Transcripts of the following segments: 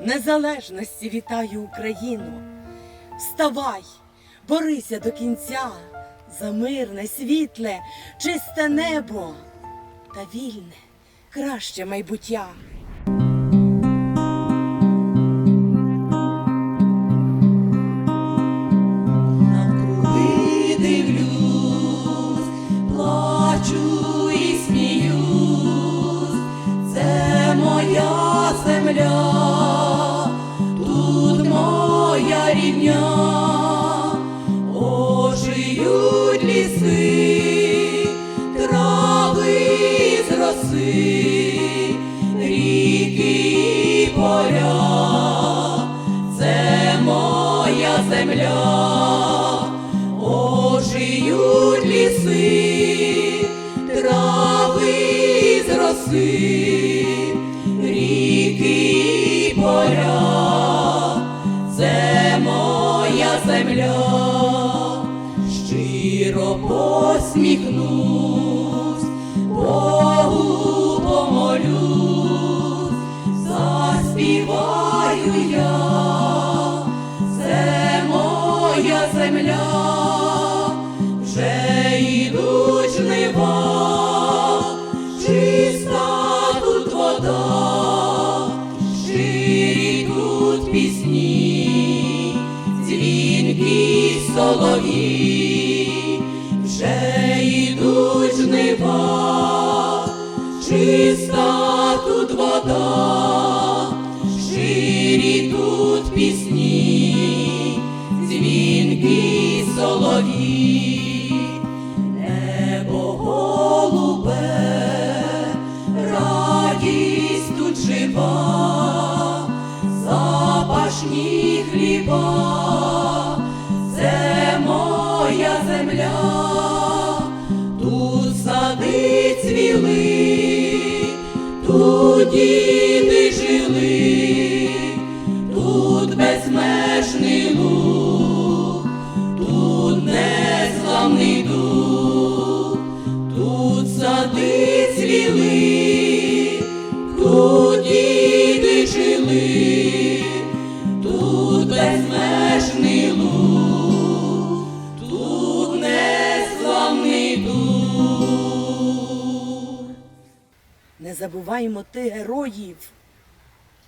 незалежності вітаю Україну. Вставай, борися до кінця за мирне, світле, чисте небо та вільне, краще майбуття. Земля, моя рідня, ожиють ліси, трави з роси, ріки і поля, це моя земля, ожиють ліси, трави з роси, ріки і поля, земля, щиро посміхнусь, Богу помолюсь, солові, вже йдуть жнива, чиста тут вода, щирі тут пісні, дзвінки солові, запашні хліба, незламний дух, тут сади цвіли, тут діти жили, тут безмежний луг, тут незламний дух. Не забуваємо тих героїв,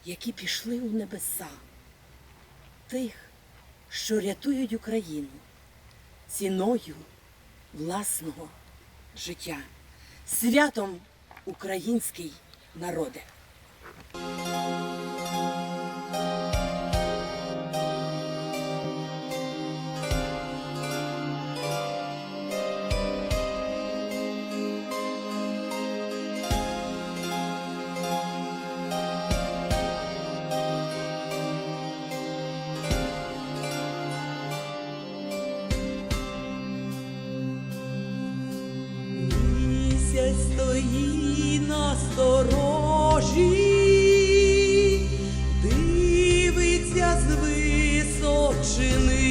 які пішли у небеса, тих, що рятують Україну ціною власного життя, святом український народе. Височини.